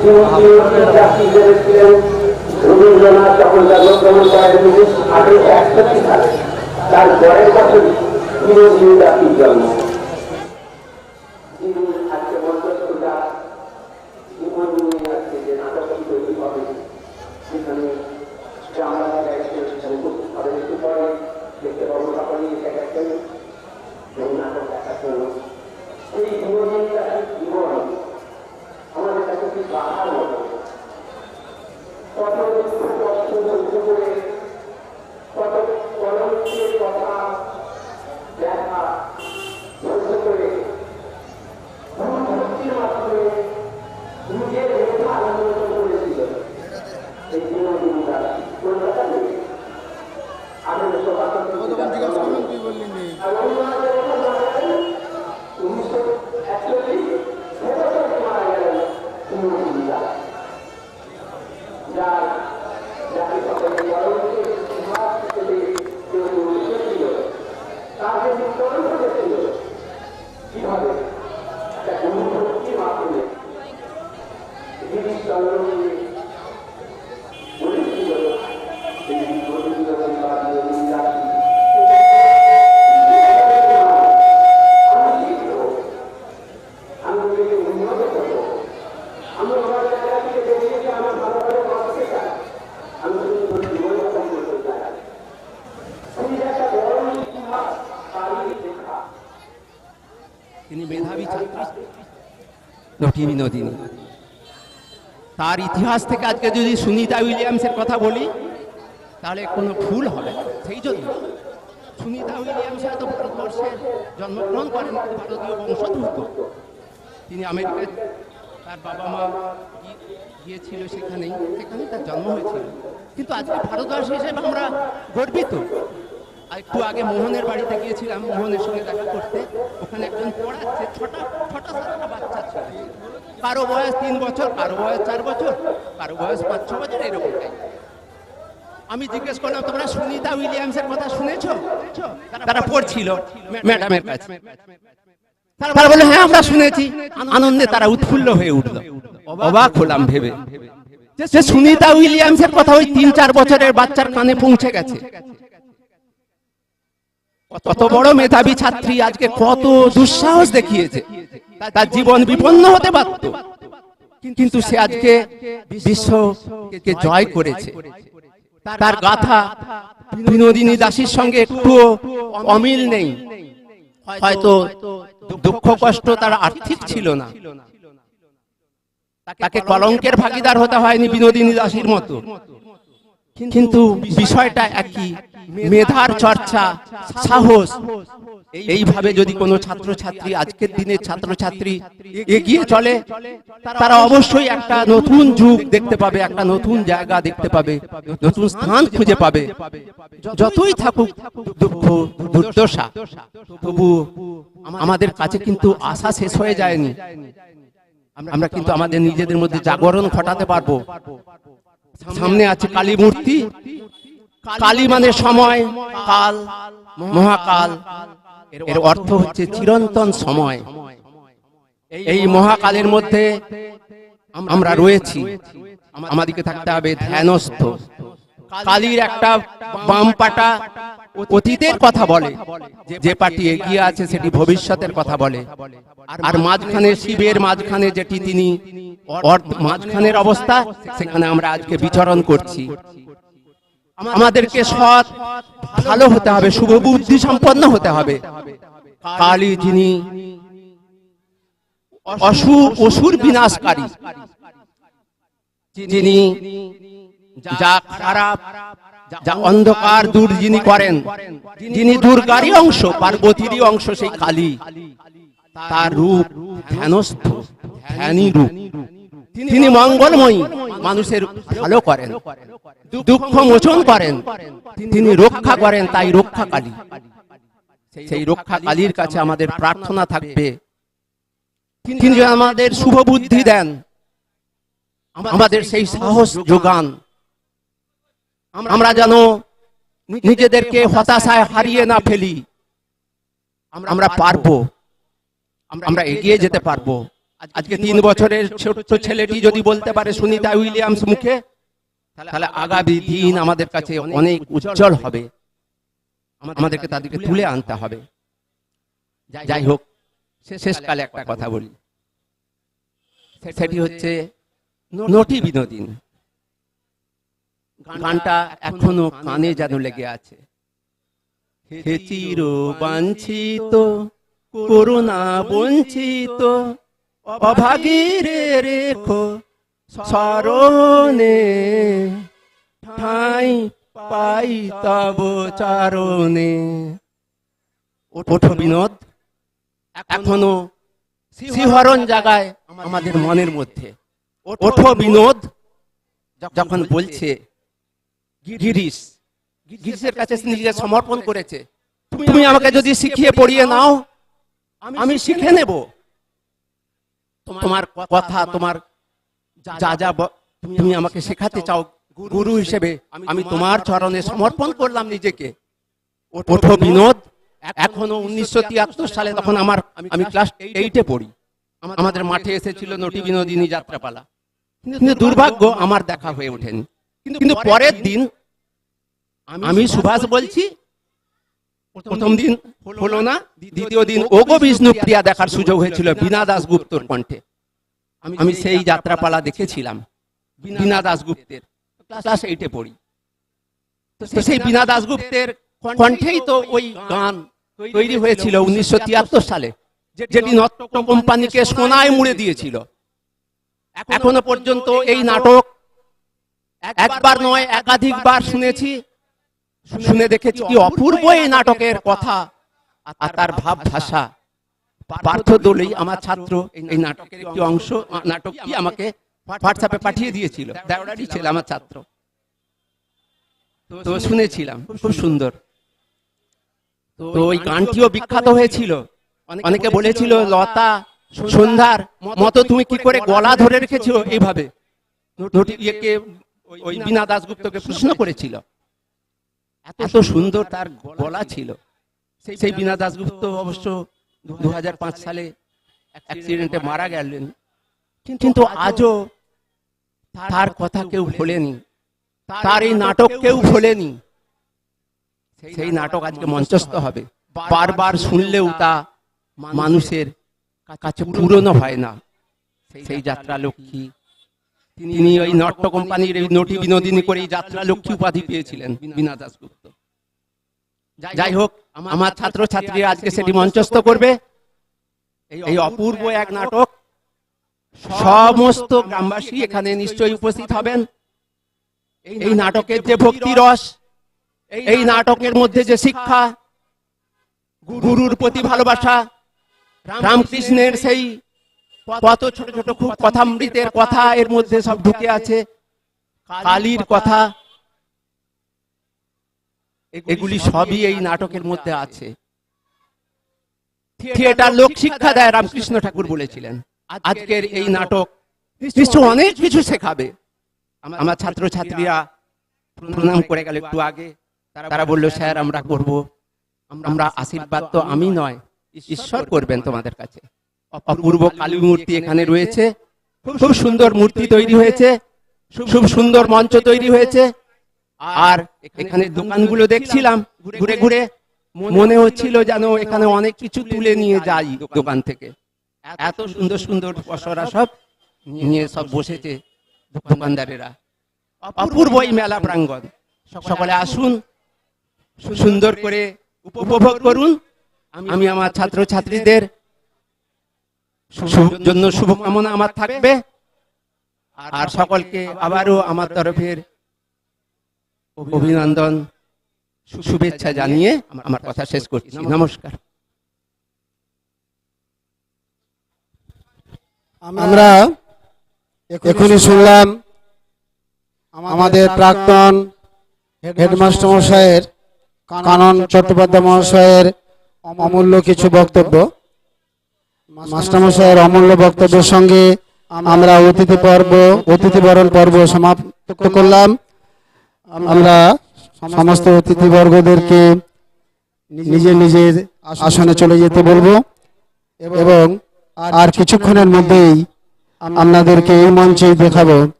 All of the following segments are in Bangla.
ছিলেন রবীন্দ্রনাথ যখন জন্মগ্রহণ করেন নিজের আগে একসাথে থাকেন তার পরের বছর চিরজীবীদাসীর জন্ম দেখতে পাবো সকলেই সেখানে নাটক দেখার জন্য সেই জীবন জীবন বাধা কত বিস্তৃত করে কি বিনোদিনী তার ইতিহাস থেকে আজকে যদি সুনিতা উইলিয়ামসের কথা বলি, তাহলে কোনো ভুল হবে সেই জন্য সুনিতা উইলিয়ামস হয়তো ভারতবর্ষে জন্মগ্রহণ করেন ভারতীয় বংশোদ্ভূত। তিনি আমেরিকায় তার বাবা মা গিয়েছিল সেখানেই সেখানেই তার জন্ম হয়েছিল। কিন্তু আজকে ভারতবর্ষ হিসেবে আমরা গর্বিত। একটু আগে মোহনের বাড়িতে গিয়েছিলাম, মোহনের সঙ্গে দেখা করতে। ওখানে একজন পড়াচ্ছে, ছটা ছটা সাতটা বাচ্চা ছিল। কারও বয়স তিন বছর কারও বয়স চার বছর কারও বয়স পাঁচ ছ বছর এরকমটাই আমি জিজ্ঞেস করলাম তোমরা সুনিতা উইলিয়ামসের কথা শুনেছো? তারা পড়ছিল ম্যাডামের কাছে। তারা বলল হ্যাঁ আমরা শুনেছি। আনন্দে তারা উৎফুল্ল হয়ে উঠল। অবাক হলাম ভেবে। যে সুনিতা উইলিয়ামসের কথা ওই তিন চার বছরের বাচ্চার কানে পৌঁছে গেছে। কত বড় মেধাবী ছাত্রী আজকে কত দুঃসাহস দেখিয়েছে। তার জীবন বিপন্ন হতে পারত। কিন্তু সে আজকে বিশ্বকে জয় করেছে। তার গাথা বিনোদিনী দাসীর সঙ্গে একটু অমিল নেই। হয়তো দুঃখ কষ্ট তার আর্থিক ছিল না। তাকে কলঙ্কের ভাগিদার হতে হয়নি বিনোদিনী দাসীর মতো। কিন্তু বিষয়টা একই। মেধার চর্চা, সাহস। এইভাবে যদি কোনো ছাত্রছাত্রী আজকের দিনের ছাত্রছাত্রী এগিয়ে চলে, তারা অবশ্যই একটা নতুন যুগ দেখতে পাবে, একটা নতুন জায়গা দেখতে পাবে, নতুন স্থান খুঁজে পাবে। যতই থাকুক দুঃখ, দুর্দশা, তবু আমাদের কাছে কিন্তু আশা শেষ হয়ে যায়নি। আমরা কিন্তু আমাদের নিজেদের মধ্যে জাগরণ ঘটাতে পারব। সামনে আছে কালী মূর্তি কালী মানে সময়, কাল মহাকাল। এর অর্থ হচ্ছে চিরন্তন সময়। এই মহাকালের মধ্যে আমরা রয়েছি। আমাদেরকে থাকতে হবে ধ্যানস্থ। কালীর একটা বাম পাটা অতীতের কথা বলে। যে পার্টি এগিয়ে আছে সেটি ভবিষ্যতের কথা বলে। আর মাঝখানে শিবের মাঝখানে যেটি তিনি মাঝখানের অবস্থা, সেখানে আমরা আজকে বিচরণ করছি। আমাদেরকে সৎ, ভালো হতে হবে, শুভ বুদ্ধি সম্পন্ন হতে হবে। কালী যিনি অসু, অসুর বিনাশকারী, যিনি যা খারাপ, যা অন্ধকার দূর যিনি করেন, যিনি অংশ, পার্বতীরই অংশ, সেই কালী, তার রূপ ধ্যানস্থ, ধ্যানী রূপ। তিনি মঙ্গলময়ী, মানুষের ভালো করেন, দুঃখ মোচন করেন, তিনি রক্ষা করেন তাই রক্ষা কালী সেই রক্ষা কালীর কাছে আমাদের প্রার্থনা থাকবে। তিনি আমাদের শুভ বুদ্ধি দেন, আমাদের সেই সাহস যোগান। আমরা যেন নিজেদেরকে হতাশায় হারিয়ে না ফেলি। আমরা পারব, আমরা এগিয়ে যেতে পারব। আজকে তিন বছরের ছোট্ট ছেলেটি যদি বলতে পারে সুনিতা উইলিয়ামস মুখে তাহলে আগামী দিন আমাদের কাছে অনেক উজ্জ্বল হবে। আমাদেরকে তাদেরকে তুলে আনতে হবে। যাই হোক শেষকালে একটা কথা বলি। সেটি হচ্ছে নটি বিনোদিন। গানটা এখনও কানে যেন লেগে আছে। হে চির বাঞ্ছিত করুণা বঞ্চিত অভাগীর রেখো, স্মরণে ঠাই পাই তব চারণে। ওঠো বিনোদ, এখনও শিহরণ জাগায় আমাদের মনের মধ্যে। ওঠো বিনোদ, যখন বলছে, গিরিশ, গিরিশের কাছে সে নিজেকে সমর্পণ করেছে, তুমি আমাকে যদি শিখিয়ে পড়িয়ে নাও, আমি শিখে নেব। তোমার কথা তোমার যা যা তুমি আমাকে শেখাতে চাও গুরু হিসেবে আমি তোমার চরণে সমর্পণ করলাম নিজেকে। ওঠো বিনোদ। এখনও উনিশশো তিয়াত্তর সালে তখন আমার আমি ক্লাস এইটে পড়ি। আমাদের মাঠে এসেছিল নটি বিনোদিনী যাত্রাপালা। কিন্তু দুর্ভাগ্য আমার দেখা হয়ে ওঠেনি। কিন্তু কিন্তু পরের দিন আমি সুভাষ বলছি প্রথম দিন হলো না দ্বিতীয় দিন ওগো বিষ্ণু প্রিয়া দেখার সুযোগ হয়েছিল বিনা দাসগুপ্তর কণ্ঠে। আমি সেই যাত্রাপালা দেখেছিলাম। বিনা দাসগুপ্তের ক্লাস এইটে পড়ি। তো সেই বিনা দাসগুপ্তের কণ্ঠেই তো ওই গান তৈরি হয়েছিল উনিশশো তিয়াত্তর সালে যেটি নট্য কোম্পানিকে সোনায় মুড়ে দিয়েছিল। এখনও পর্যন্ত এই নাটক একবার নয় একাধিকবার শুনেছি। শুনে দেখেছি কি অপূর্ব এই নাটকের কথা আর তার ভাব ভাষা পার্থ দোলেই আমার ছাত্র এই নাটকের একটি অংশ নাটকটি আমাকে হোয়াটসঅ্যাপে পাঠিয়ে দিয়েছিল। দেওয়ারি ছিল আমার ছাত্র। তো শুনেছিলাম খুব সুন্দর। তো ওই গানটিও বিখ্যাত হয়েছিল। অনেকে বলেছিল লতা সন্ধ্যার মতো তুমি কি করে গলা ধরে রেখেছো? এইভাবে। ইয়েকে ওই বিনা দাসগুপ্তকে প্রশ্ন করেছিল। এত সুন্দর তার গলা ছিল। সেই বিনা দাসগুপ্ত অবশ্য দু হাজার পাঁচ সালে অ্যাক্সিডেন্টে মারা গেলেন। কিন্তু আজও তার কথা কেউ ভোলেনি। তার এই নাটক কেউ ভোলেনি। সেই নাটক আজকে মঞ্চস্থ হবে। বারবার শুনলেও তা মানুষের কাছে পুরনো হয় না। সেই যাত্রা লক্ষ্মী তিনি ওই নট্য কোম্পানির নটি বিনোদিনী করে যাত্রা লক্ষ্মী উপাধি পেয়েছিলেন বিনা দাসগুপ্ত যাই হোক, আমার ছাত্র ছাত্রীরা আজকে সেটি মঞ্চস্থ করবে। এই অপূর্ব এক নাটক। সমস্ত গ্রামবাসী এখানে নিশ্চয়ই উপস্থিত হবেন। এই নাটকের যে ভক্তি রস, এই নাটকের মধ্যে যে শিক্ষা, গুরুর প্রতি ভালোবাসা, রামকৃষ্ণের সেই কত ছোট ছোট খুব কথামৃতের কথা এর মধ্যে সব ঢুকে আছে। কালীর কথা। এগুলি সবই এই নাটকের মধ্যে আছে। থিয়েটার লোক শিক্ষা দেয় রামকৃষ্ণ ঠাকুর বলেছিলেন। আজকের এই নাটক নিশ্চয় অনেক কিছু শেখাবে। আমার ছাত্র ছাত্রীরা প্রণাম করে গেল একটু আগে। তারা বলল স্যার আমরা করব। আমরা আশীর্বাদ তো আমি নয় ঈশ্বর করবেন। তোমাদের কাছে। অপূর্ব কালী মূর্তি এখানে রয়েছে। খুব সুন্দর মূর্তি তৈরি হয়েছে। খুব সুন্দর মঞ্চ তৈরি হয়েছে। আর এখানে দোকানগুলো দেখছিলাম। ঘুরে ঘুরে মনে হচ্ছিল যেন এখানে অনেক কিছু তুলে নিয়ে যাই দোকান থেকে। এত সুন্দর সুন্দর পশরা সব নিয়ে সব বসেছে দোকানদারেরা। অপূর্ব এই মেলা প্রাঙ্গণ। সকলে আসুন। সুন্দর করে উপভোগ করুন। আমি আমার ছাত্র ছাত্রীদের জন্য শুভকামনা আমার থাকবে। আর সকলকে আবারও আমার তরফের অভিনন্দন শুভেচ্ছা জানিয়ে আমার কথা শেষ করছি। নমস্কার। আমরা এখনই শুনলাম আমাদের প্রাক্তন হেডমাস্টার মশাইয়ের কানন চট্টোপাধ্যায় মহাশয়ের অমূল্য কিছু বক্তব্য। মাস্টারমশাইয়ের অমূল্য বক্তব্যের সঙ্গে আমরা অতিথি পর্ব, অতিথি বরণ পর্ব সমাপ্ত করলাম। আমরা সমস্ত অতিথিবর্গদেরকে নিজে নিজের আসনে চলে যেতে বলব এবং আর কিছুক্ষণের মধ্যেই আপনাদেরকে এই মঞ্চে দেখাবো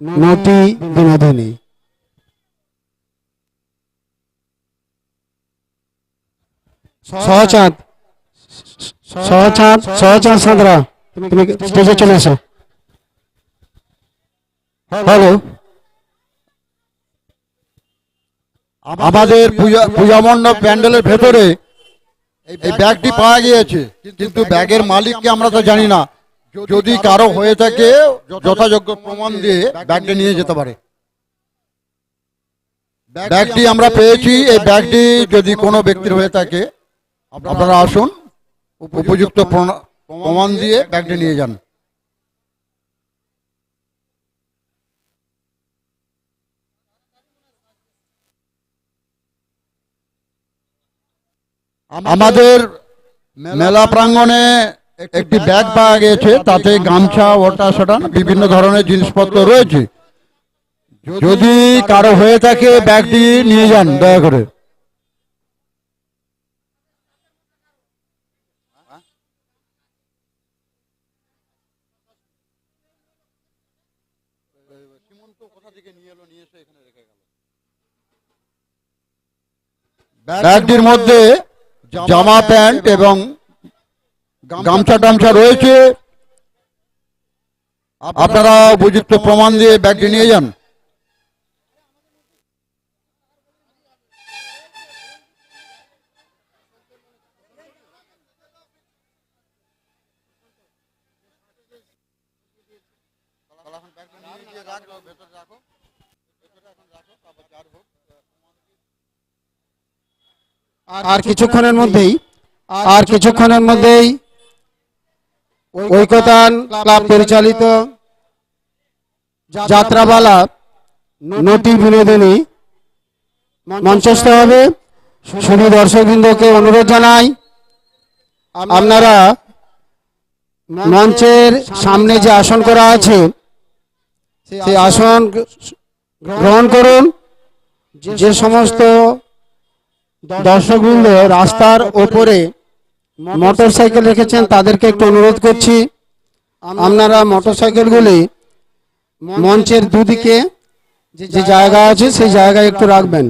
নটি বিনোদিনী। সহচাঁদ সহচাঁদ সহচাঁদ সাঁতরা। তুমি স্টেজে চলে এসো। হ্যালো আমাদের পূজা পূজা মণ্ডপ প্যান্ডেলের ভেতরে এই ব্যাগটি পাওয়া গিয়েছে। কিন্তু ব্যাগের মালিককে আমরা তো জানি না। যদি কারও হয়ে থাকে যথাযোগ্য প্রমাণ দিয়ে ব্যাগটি নিয়ে যেতে পারে। ব্যাগটি আমরা পেয়েছি। এই ব্যাগটি যদি কোনো ব্যক্তির হয়ে থাকে আপনারা আসুন। উপযুক্ত প্রমাণ দিয়ে ব্যাগটি নিয়ে যান। আমাদের মেলা প্রাঙ্গণে একটি ব্যাগ পাওয়া গেছে তাতে গামছা ওটা সটা বিভিন্ন ধরনের জিনিসপত্র রয়েছে। যদি কারও হয়ে থাকে ব্যাগটি নিয়ে যান দয়া করে। ব্যাগটির মধ্যে জামা প্যান্ট এবং গামছা টামছা রয়েছে। আপনারা উপযুক্ত প্রমাণ দিয়ে ব্যাগটি নিয়ে যান। আর কিছুক্ষণের মধ্যেই আর কিছুক্ষণের মধ্যেই ঐকতান ক্লাব পরিচালিত যাত্রাপালা নটি বিনোদিনী মঞ্চস্থ হবে। শুধু দর্শকবৃন্দকে অনুরোধ জানাই আপনারা মঞ্চের সামনে যে আসন করা আছে সেই আসন গ্রহণ করুন। যে সমস্ত দর্শকবৃন্দ, রাস্তার ওপরে মোটর সাইকেল রেখেছেন, তাদেরকে একটু অনুরোধ করছি। আপনারা মোটর সাইকেলগুলি মঞ্চের দুদিকে যে জায়গা আছে, সেই জায়গায় একটু রাখবেন।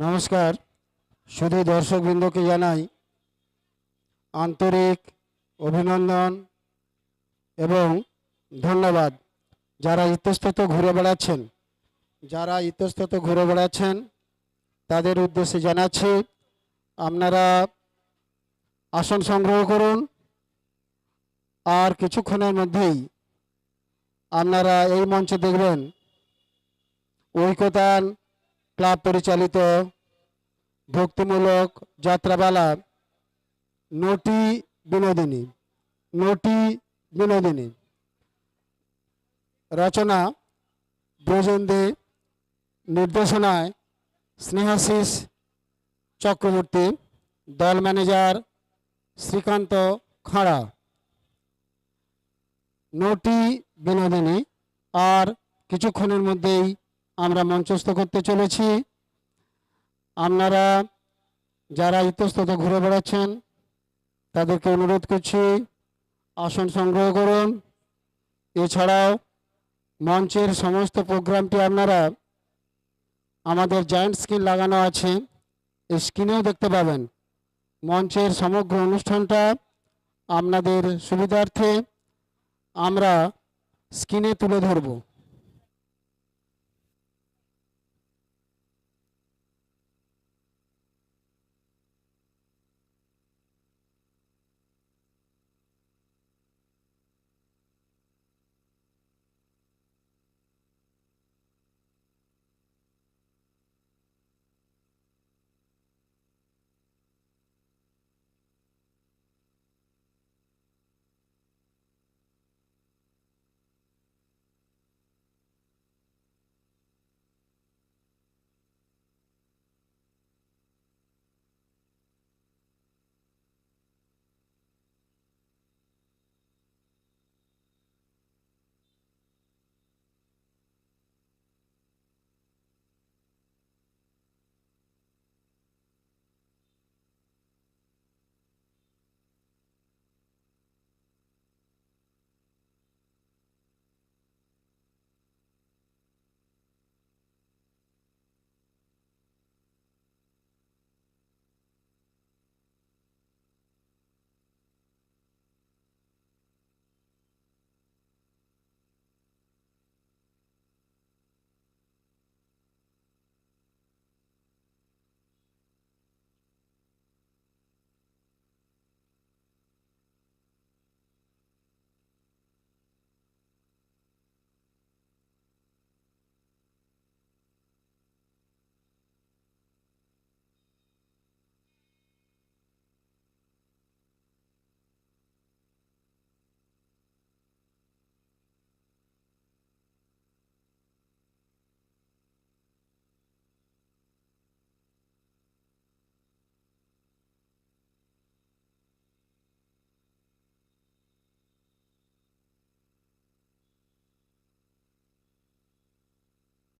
নমস্কার। শুধু দর্শকবৃন্দকে জানাই আন্তরিক অভিনন্দন এবং ধন্যবাদ। যারা ইতস্তত ঘুরে বেড়াচ্ছেন, যারা ইতস্তত ঘুরে বেড়াচ্ছেন, তাদের উদ্দেশ্যে জানাচ্ছি, আপনারা আসন সংগ্রহ করুন। আর কিছুক্ষণের মধ্যেই আপনারা এই মঞ্চে দেখবেন ঐকতান ক্লাব পরিচালিত ভক্তিমূলক যাত্রাপালা নটি বিনোদিনী নটি বিনোদিনী। রচনা ব্রজেন্দে নির্দেশনায় স্নেহাশিস চক্রবর্তী, দল ম্যানেজার শ্রীকান্ত খাঁড়া। নটি বিনোদিনী, আর কিছুক্ষণের মধ্যেই মঞ্চস্থ করতে চলেছি। আপনারা যারা ইতস্তত ঘুরে বেড়াচ্ছেন, তাদেরকে অনুরোধ করছি, আসন সংগ্রহ করুন। এছাড়াও মঞ্চের সমস্ত প্রোগ্রামটি আপনারা আমাদের জায়েন্ট স্ক্রিন লাগানো আছে, এই স্ক্রিনেও দেখতে পাবেন। মঞ্চের সমগ্র অনুষ্ঠানটা আপনাদের সুবিধার্থে আমরা স্ক্রিনে তুলে ধরবো।